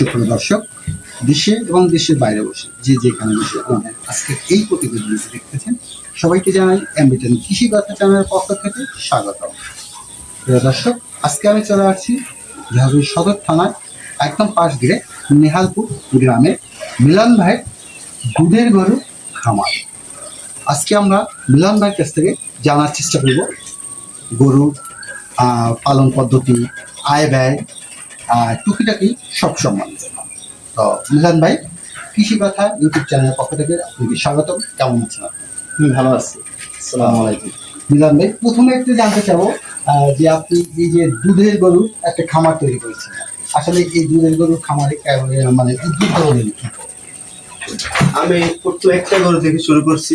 সুপ্রিয় দর্শক, দেশে এবং দেশের বাইরে বসে যে যেখানে বসে আমাদের আজকে এই প্রতিবেদনটি দেখতেছেন, সবাইকে জানাই অ্যাম্বিটেন কৃষি কথা চ্যানেলের পক্ষ থেকে স্বাগত প্রিয় দর্শক, আজকে আমি চলে আসছি ঝাড়ুই সদর থানায় একদম পাশ ঘিরে নেহালপুর গ্রামে মিলন ভাইয়ের দুধের গরু খামার। আজকে আমরা মিলন ভাইয়ের কাছ থেকে জানার চেষ্টা করব গরু পালন পদ্ধতি, আয় ব্যয় আর টুকিটাকি সব সম্বন্ধে তো মিলন ভাই কৃষি কথা ইউটিউব চ্যানেলের পক্ষ থেকে আপনাকে স্বাগতম। কেমন আছেন আপনি? ভালো আছি। আসসালামু আলাইকুম। মিলন ভাই প্রথমে একটু জানতে চাবো যে আপনি এই যে দুধের গরু একটা খামার তৈরি করেছেন। আসলে এই দুধের গরুর খামারে মানে এই দুধ ধরনের কি? আমি প্রথম একটা গরু থেকে শুরু করছি।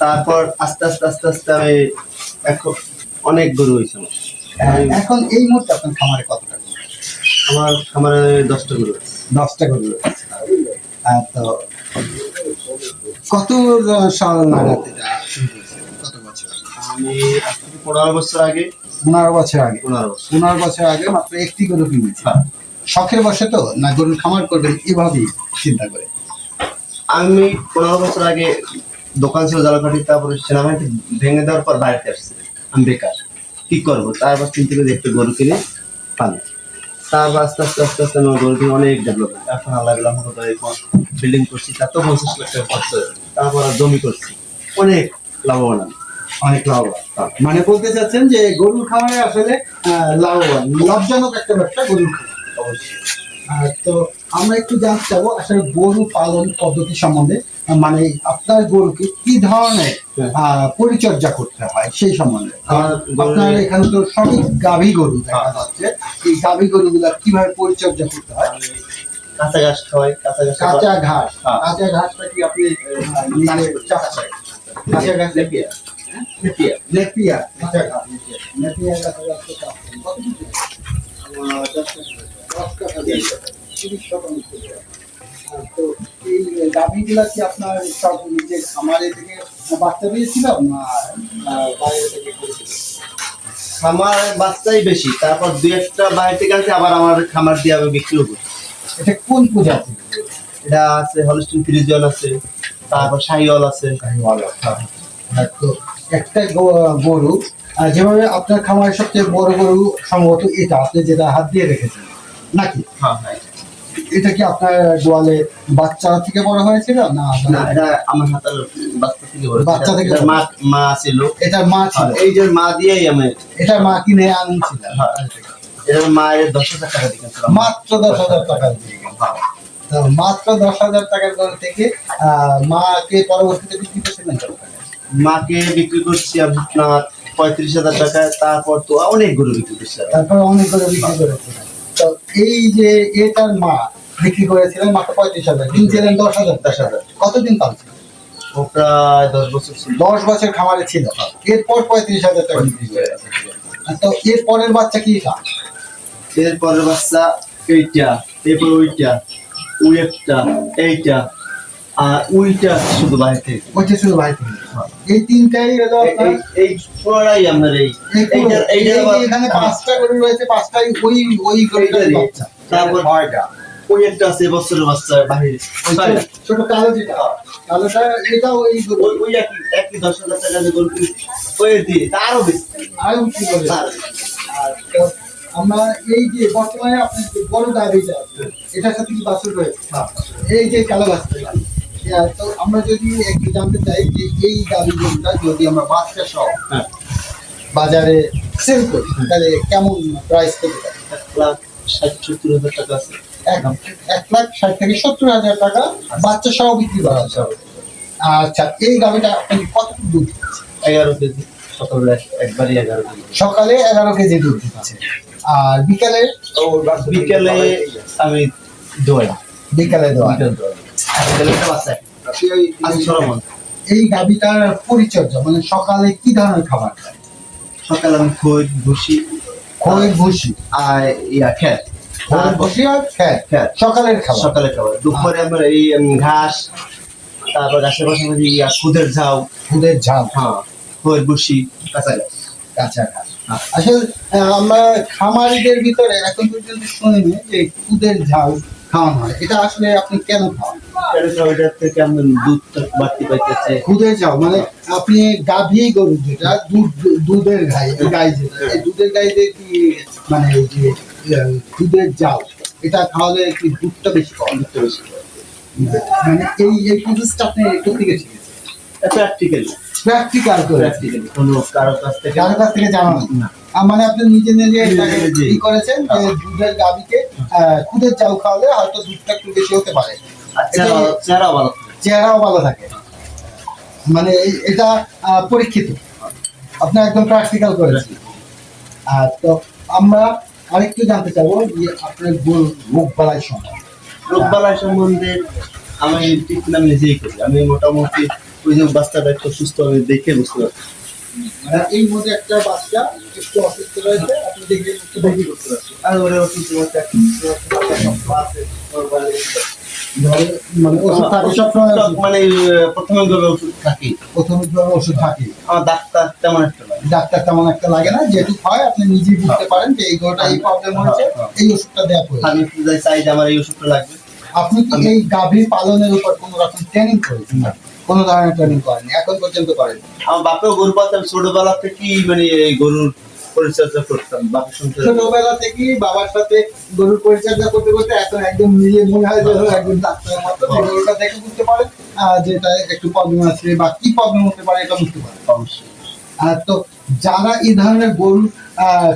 তারপর আস্তে আস্তে আস্তে আস্তে আমি এখন অনেক গরু হয়েছে এখন এই মুহূর্তে আপনার খামারে কত আমার খামারে দশটা গরু আছে। দশটা গরু আহ, তো কত সাল নাগাদ এটা কত বছর আমি আজ থেকে পনেরো বছর আগে পনেরো বছর আগে। পনেরো বছর। পনেরো বছর আগে মাত্র একটি গরু কিনেছি। হ্যাঁ। শখের বসে তো না গরুর খামার করবেন এভাবেই চিন্তা করে। আমি পনেরো বছর আগে দোকান ছিল জালাকাঠি তারপরে সেনাবাহিনী ভেঙে দেওয়ার পর বাড়িতে আসছে। আমি বেকার। কি করব? তারপর চিন্তা করে একটা গরু কিনে পানি তারপর আস্তে আস্তে আস্তে আস্তে আমার অনেক ডেভেলপ এখন আল্লাহ গেলাম বিল্ডিং করছি তার তো পঞ্চাশ লাখ টাকা খরচ তারপর জমি করছি। অনেক লাভবান। অনেক লাভবান। মানে বলতে চাচ্ছেন যে গরুর খামারে আসলে লাভবান, লাভজনক একটা ব্যবসা গরুর খামার, অবশ্যই। আর তো আমরা একটু জানতে চাবো আসলে গরু পালন পদ্ধতি সম্বন্ধে মানে আপনার গরুকে কি ধরনের হ্যাঁ। পরিচর্যা করতে হয় সেই সম্বন্ধে? আপনার এখানে তো সবই গাভী গরু দেখা যাচ্ছে। এই গাভী গরুগুলা কীভাবে পরিচর্যা করতে হয়? কাঁচা ঘাস খাওয়াই কাঁচা ঘাস কাঁচা ঘাস। হ্যাঁ। কাঁচা ঘাসটা কি আপনি নিজে কাঁচা ঘাস নেপিয়া নেপিয়া কাঁচা ঘাস। নেপিয়া কাঁচা ঘাস তো এই গাভীগুলা কি আপনার সব নিজের খামারে থেকে বাচ্চা দিয়েছিল না বাইরে থেকে খামার বাচ্চাই বেশি তারপর দুই একটা বাইরে থেকে আছে আবার আমার খামার দিয়ে আমি বিক্রিও করি এটা কোন এটা আছে হলস্টিন আছে তারপর শাহিওয়াল আছে। তো একটা গরু যেভাবে আপনার খামারের সবচেয়ে বড় গরু সম্ভবত এটা আপনি যেটা হাত দিয়ে রেখেছেন। নাকি? হ্যাঁ হ্যাঁ। এটা কি আপনার গোয়ালে বাচ্চা থেকে বড় হয়েছিল? না না। এটা আমার হাতের বাচ্চা থেকে বড়। বাচ্চা থেকে মা মা ছিল। এটার মা ছিল। এই যে মা দিয়েই আমি এটার মা কিনে আনছিল। হ্যাঁ। এটার মায়ের দশ হাজার টাকা মাত্র দশ হাজার টাকা দিয়ে। হ্যাঁ। মাত্র দশ হাজার টাকার গরু থেকে মাকে পরবর্তীতে বিক্রি করছিলেন মাকে বিক্রি করছি আপনার পঁয়ত্রিশ হাজার টাকায় তারপর তো অনেক গরু বিক্রি করছি। তারপর অনেক গরু বিক্রি করেছিলেন এই যে এটার মা বিক্রি করেছিলেন মাত্র পঁয়ত্রিশ হাজার কিনছিলেন দশ হাজার দশ হাজার। কতদিন ও প্রায় দশ বছর ছিল। দশ বছর খামারে ছিল। এরপর পঁয়ত্রিশ হাজার টাকা বিক্রি করে তো এর পরের বাচ্চা কি এটা? এরপরের বাচ্চা এইটা এরপর ওইটা ওই একটা এইটা। আর ওইটা শুধু বাইরে থেকে। ওইটা ভাই থেকে। এই তিনটাই হলো এই- আপনার এই- এইটা এখানে পাঁচটা গরু রয়েছে পাঁচটাই ওই ওই গরুটার এইটারই। বাচ্চা। তারপর ছয়টা। ওই একটা আছে বছরের বাচ্চা বাহিরে। ছোট- কালো যেটা কালোটা এটা ওই ওই ওই একই একই দশ হাজার টাকা দিয়ে গরু ওই দিয়ে তারও বেশি। আর কি বলে তার- আর আমরা এই যে বর্তমানে আপনার বড় আছে এটার সাথে কি বাছুর রয়েছে? এই যে কালো বাছুর তো আমরা যদি একটু জানতে চাই যে এই গাড়ি যদি আমরা বাচ্চা সহ হ্যাঁ। বাজারে সেল করি তাহলে কেমন প্রাইস পেতে পারি এক লাখ ষাট সত্তর হাজার টাকা আছে। এক এক লাখ ষাট থেকে সত্তর হাজার টাকা বাচ্চা সহ বিক্রি করা হচ্ছে। আচ্ছা এই গাড়িটা আপনি কতটুকু দুধ এগারো কেজি সকালে এক- একবারই এগারো কেজি। সকালে এগারো কেজি দুধ দিচ্ছে আর বিকালে? বিকেলে আমি দোয়া। বিকালে দেওয়া বিকেল একটা বাচ্চা এই গাভিটার পরিচর্যা মানে সকালে কি ধরনের খাবার খায়? সকালে আমি খই ভুসি। খই ভুসি। আর ইয়া ভুসি আর খ্যার সকালের খাবার। সকালে খাবার। দুপুরে আমার এই ঘাস তারপর ঘাসের পাশাপাশি ইয়া খুদের ঝাউ। দুধের ঝাল হ্যাঁ খই ভুসি কাঁচা ঘাস। কাঁচা ঘাস। আসলে আহ, আমরা খামারিদের ভিতরে এখন পর্যন্ত শুনিনি যে খুদের ঝাল খাওয়ানো হয়। এটা আসলে আপনি কেন খাওয়ান? ওইটার থেকে আমরা দুধটা বাড়তি পাইতেছে? দুধের যাও মানে আপনি গাভী গরু যেটা দুধ দুধের গাই গাই যেটা এই দুধের গাইতে কি মানে এই যে দুধের যাও এটা খাওয়ালে কি দুধটা বেশি পাওয়া দুধটা বেশি মানে এই এই প্রসেসটা আপনি একটু থেকে শিখেছেন? প্র্যাকটিক্যাল প্র্যাকটিক্যাল করে। প্র্যাকটিক্যাল কোনো কারোর কাছ থেকে কারও কাছ থেকে জানা না। মানে আপনি নিজে নিজে। ই করেছেন যে দুধের গাভীকে খুদের চাউ খাওয়ালে হয়তো দুধটা একটু বেশি হতে পারে। ভালো চেহারাও ভালো থাকে। মানে এটা পরীক্ষিত। আপনি একদম প্র্যাকটিক্যাল করেছেন। আর তো আমরা আরেকটু জানতে চাবো যে আপনার গরুর রোগ বালাই সময় রোগবালাই সম্বন্ধে আমি ট্রিটমেন্ট আমি নিজেই করি। আমি মোটামুটি ওই যে বাচ্চাটা একটু সুস্থ আমি দেখে বুঝতে পারছি। মানে এই মধ্যে একটা বাচ্চা একটু অসুস্থ রয়েছে আপনি দেখে একটু দেখি করতে পারছেন। আর ওরা আছে। ধরে- মানে ওষুধ থাকে। সবসময় মানে প্রথমে ওষুধ থাকি। প্রথমে তো ওষুধ থাকে। আমার ডাক্তার তেমন একটা লাগে ডাক্তার তেমন একটা লাগে না। যেটুকু হয় আপনি নিজেই বুঝতে পারেন যে এই গরুটা এই প্রবলেম হয়েছে এই ওষুধটা দেওয়া প্রয়োজন। আমি চাই যে আমার এই ওষুধটা লাগবে। আপনি কি এই গাভীর পালনের উপর কোনো রকম ট্রেনিং করেছেন? কোনো ধরনের ট্রেনিং করেন এখন পর্যন্ত করেন আমার বাপেও গরু পালতাম ছোটবেলা থেকেই মানে এই গরুর পরিচর্যা করতাম ছোটবেলা থেকেই বাবার সাথে গরুর পরিচর্যা করতে করতে এখন একদম নিজে মনে হয় যে একজন ডাক্তারের মতো গরুটা দেখে বুঝতে আহ, যে এটা একটু প্রবলেম আছে বা কি প্রবলেম হতে পারে এটা বুঝতে পারেন অবশ্যই। আর তো যারা এই ধরনের গরু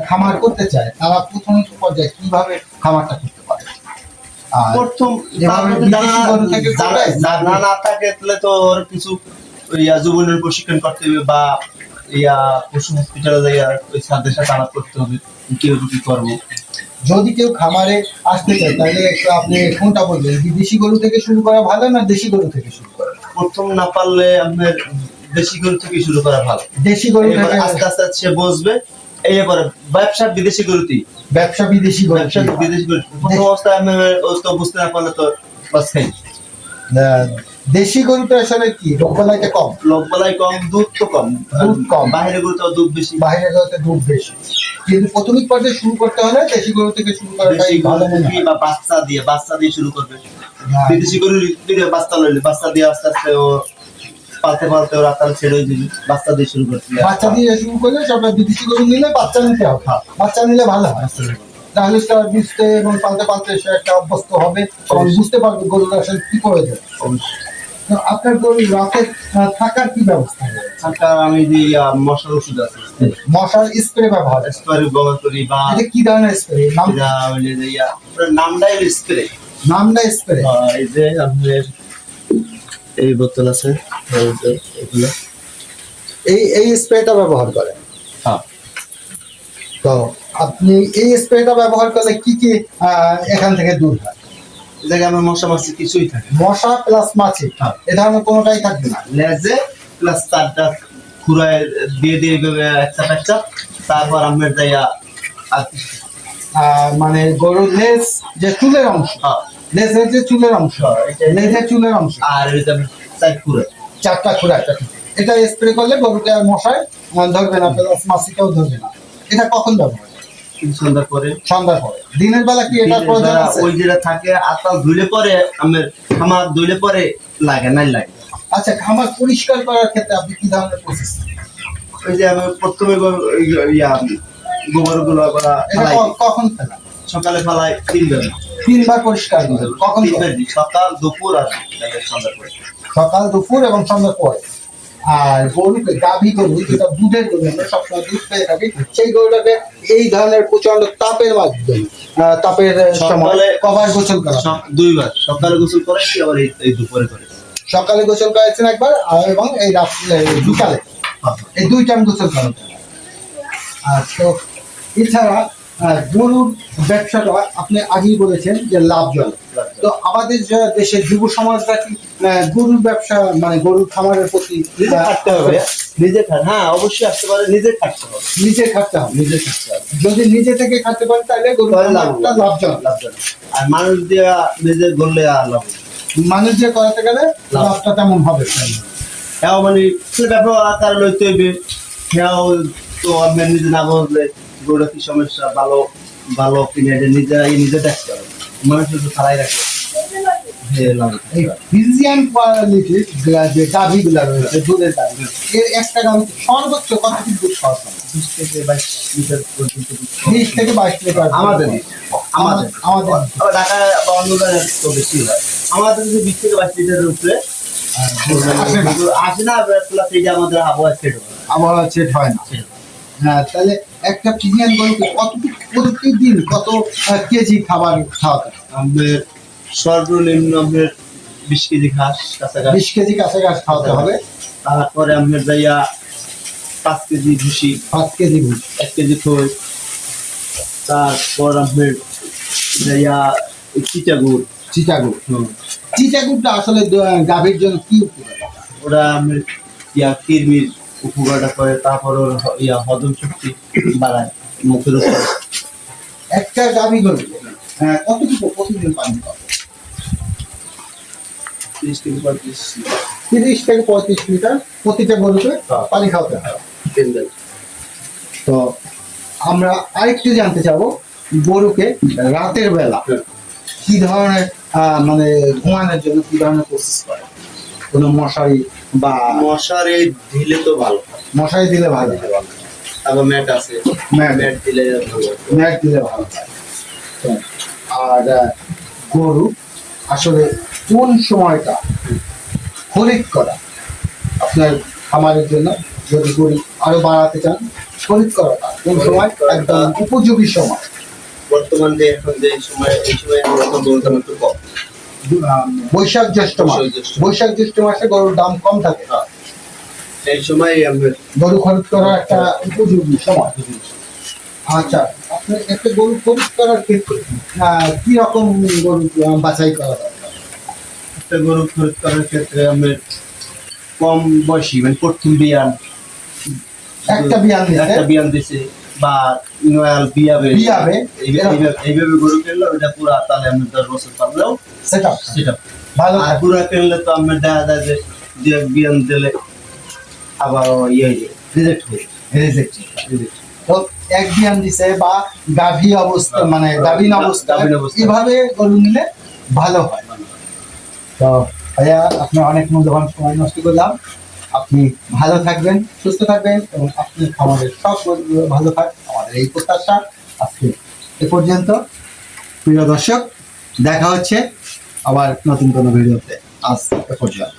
খামার করতে চায় তারা প্রথম পর্যায়ে কীভাবে খামারটা করতে পারে? প্রথম জানা- থেকে না থাকে তাহলে তো ওর কিছু ইয়া যুবনের প্রশিক্ষণ করতে হবে বা ইয়া পশু হসপিটালে ওই সাথে সাথে আলাপ করতে হবে কীভাবে কি করব যদি কেউ খামারে আসতে চায় তাহলে একটু আপনি কোনটা বলবেন বিদেশি গরু থেকে শুরু করা ভালো না দেশি গরু থেকে শুরু করা? প্রথম না পারলে আপনার দেশি গরু থেকে শুরু করা ভালো। দেশি গরু আস্তে আস্তে সে বসবে। এই এবারে ব্যবসা বিদেশি গরুতেই। ব্যবসা বিদেশি গরু ব্যবসা বিদেশি গরু প্রথম অবস্থায় আমি তো বুঝতে না পারলে তো বাস খাই। দেশি গরুটা আসলে কি? রোগবালাইটা কম। বেলায় কম দুধ তো কম। দুধ কম। বাইরে গরু তো দুধ বেশি। বাইরের গরুতে দুধ বেশি। কিন্তু প্রাথমিক পর্যায়ে শুরু করতে হলে দেশি গরু থেকে শুরু করাটাই দেশি ভালো গরু মনে হয়। বা বাচ্চা দিয়ে বাচ্চা দিয়ে শুরু করবে? হ্যাঁ। বিদেশি গরু দিলে বাচ্চা লইলে বাচ্চা দিয়ে আস্তে আস্তে ও পালতে পালতে ওরা তাহলে ছেড়ে দিবি বাচ্চা দিয়ে শুরু করতে। হবে। বাচ্চা দিয়ে শুরু করলে সব বিদেশি গরু নিলে বাচ্চা নিতে হবে। বাচ্চা নিলে ভালো হয়। তাহলে সে বুঝতে এবং পালতে পালতে সে একটা অভ্যস্ত হবে। এবং বুঝতে পারবে গরুর আসলে কি প্রয়োজন। আপনার গরু রাতে থাকার কি ব্যবস্থা? সরকার আমি যে মশার ওষুধ আছে। মশার স্প্রে ব্যবহার? স্প্রে ব্যবহার করি বা এটা কি ধরনের স্প্রে? নাম? নামটাই স্প্রে। নামটা স্প্রে? এই যে আপনার এই বোতল আছে এগুলো। এই এই স্প্রেটা ব্যবহার করেন? হ্যাঁ। তো আপনি এই স্প্রেটা ব্যবহার করলে কি কি আহ, এখান থেকে দূর হয়? জায়গায় আমার মশা মাছি কিছুই থাকে মশা প্লাস মাছি হ্যাঁ। এ ধরনের কোনোটাই থাকবে না। লেজে প্লাস তারটা খুরায় দিয়ে দিয়ে একটা একটা তারপর আপনার যাইয়া আর আহ, মানে গরুর লেজ যে চুলের অংশ হ্যাঁ, লেজের যে চুলের অংশ হ্যাঁ, এটা- লেজের চুলের অংশ। আর চাই খুঁড়ে। চারটা খুঁড়া এটা স্প্রে করলে আর মশায় ধরবে না প্লাস মাছিকেও ধরবে না। এটা কখন ব্যবহার করেন? সন্ধ্যা করে সন্ধ্যার পরে। দিনের বেলা কি এটা প্রয়োজন আছে? ওই যেটা থাকে আতাল ধুইলে পরে আমার ধুইলে পরে লাগে নাই লাগে। আচ্ছা খামার পরিষ্কার করার ক্ষেত্রে আপনি কি ধরনের প্রসেস ওই যে আমি প্রথমে ইয়া গোবরগুলো এটা ফালাই ক- কখন ফেলা সকালে ফালাই তিনবার তিনবার পরিষ্কার করেন। কখন সকাল দুপুর আর সন্ধ্যা করে সকাল দুপুর এবং সন্ধ্যার পরে। আর গরুকে গাভী গরু যেটা দুধের গরু আমরা সবসময় দুধ পেয়ে থাকি। সেই গরুটাকে এই ধরনের প্রচণ্ড তাপের মাধ্যমে তাপের সময় কভার গোসল করা। দুইবার সকালে গোসল করে আবার এই- দুপুরে করে। সকালে গোসল করাচ্ছেন একবার এবং এই রাত্রে বিকালে। এই দুই টাইম গোসল করা। আর তো এছাড়া গরুর ব্যবসাটা আপনি আগেই বলেছেন যে লাভজনক তো আমাদের দেশের যুব সমাজরা কি গরুর ব্যবসা মানে গরুর খামারের প্রতি নিজে খাটতে হবে। নিজে হ্যাঁ অবশ্যই আসতে পারে নিজে খাটতে হবে। নিজে খাটতে হবে নিজে খাটতে হবে। যদি নিজে থেকে খাটতে পারে তাহলে গরুর তাহলে লাভ লাভজনক লাভজনক আর মানুষ দিয়া নিজে গড়লে আর লাভ মানুষ যে করাতে গেলে লাভটা তেমন হবে। হ্যাঁ মানে সে ব্যাপার আকার লইতে হইবে। হ্যাঁ তো আপনার নিজে না বুঝলে গরুটা কি সমস্যা? ভালো ভালো কিনে নিজেরাই নিজে দেখতে হবে মানুষ শুধু খালাই রাখে। ফিজিয়ান কোয়ালিটির যে রয়েছে দুধের গাভি এর একটা সর্বোচ্চ কত কি দুধ বিশ থেকে বাইশ লিটার পর্যন্ত বিশ থেকে বাইশ লিটার। আমাদের। আমাদের। আমাদের। ঢাকা বা অন্য জায়গায় তো বেশি হয়। আমাদের যদি বিশ থেকে বাইশ লিটারের উপরে। আসে না। প্লাস এই যে আমাদের আবহাওয়া সেট হয় আবহাওয়া সেট হয় না। হ্যাঁ তাহলে একটা ফিজিয়ান গরুকে কতটুকু প্রতিদিন কত কেজি খাবার খাওয়াতে? আমাদের সর্বনিম্ন আমাদের বিশ কেজি ঘাস কাছাকাছি। বিশ কেজি কাছাকাছি খাওয়াতে হবে? তারপরে আমাদের যাইয়া পাঁচ কেজি ভুসি পাঁচ কেজি ভুল এক কেজি খই তারপর আপনার যাইয়া চিটাগুড়। চিটাগুড়। চিটাগুড়টা আসলে গাভীর জন্য কি ওরা আপনার ইয়া কিরমির উপকারটা করে তারপর ওর ইয়া হজম শক্তি বাড়ায় মুখের উপর। একটা গাভী গরু। হ্যাঁ, কতটুকু প্রতিদিন পানি খাওয়া ত্রিশ থেকে পঁয়ত্রিশ তিরিশ থেকে পঁয়ত্রিশ লিটার প্রতিটা গরুকে। পানি খাওয়াতে হয়। তো আমরা আরেকটু জানতে চাবো গরুকে রাতের বেলা কি ধরনের আহ, মানে ঘুমানোর জন্য কি ধরনের প্রসেস করে? কোনো মশারি বা মশারে দিলে তো ভালো। মশারি দিলে ভালো। হয় তারপর ম্যাট আছে। ম্যাট। ম্যাট দিলে ভালো। ম্যাট দিলে ভালো। আর গরু আসলে কোন সময়টা খরিদ করা? আপনার খামারের জন্য যদি গরু আরও বাড়াতে চান খরিদ করাটা কোন সময়? একদম উপযোগী সময়। বর্তমান যে এখন যে সময় এই সময় এখন একটু কম। বৈশাখ জ্যৈষ্ঠ মাস। বৈশাখ জ্যৈষ্ঠ। মাসে। গরুর দাম কম থাকে। এই সময় আমরা গরু খরিদ করার একটা উপযোগী সময়। আচ্ছা আপনি একটা গরু খরিদ করার ক্ষেত্রে কি রকম গরু বাছাই করা দরকার একটা গরু খরিদ করার ক্ষেত্রে আমরা কম বয়সী মানে প্রথম বিয়ান। একটা বিয়ান একটা বিয়ান দিছে। বা নয়াল বিয়াবে বিয়াবে, এইভাবে গরু কিনলে পুরা তাহলে আমি দশ বছর পারলেও সেটা সেটা ভালো। আর পুরা কিনলে তো আমরা দেখা যায় যে বিয়ান দিলে আবার ইয়ে রিজেক্ট হয়ে রিজেক্ট তো এক বিয়ান দিছে বা গাভী অবস্থা মানে গাভীন অবস্থা এভাবে গরু নিলে ভালো হয়। তো ভাইয়া আপনি অনেক মূল্যবান সময় নষ্ট করলাম। আপনি ভালো থাকবেন, সুস্থ থাকবেন এবং আপনি আমাদের সব ভালো থাক, আমাদের এই প্রত্যাশা আজকে এ পর্যন্ত। প্রিয় দর্শক, দেখা হচ্ছে আবার নতুন কোনো ভিডিওতে। আজ এ পর্যন্ত।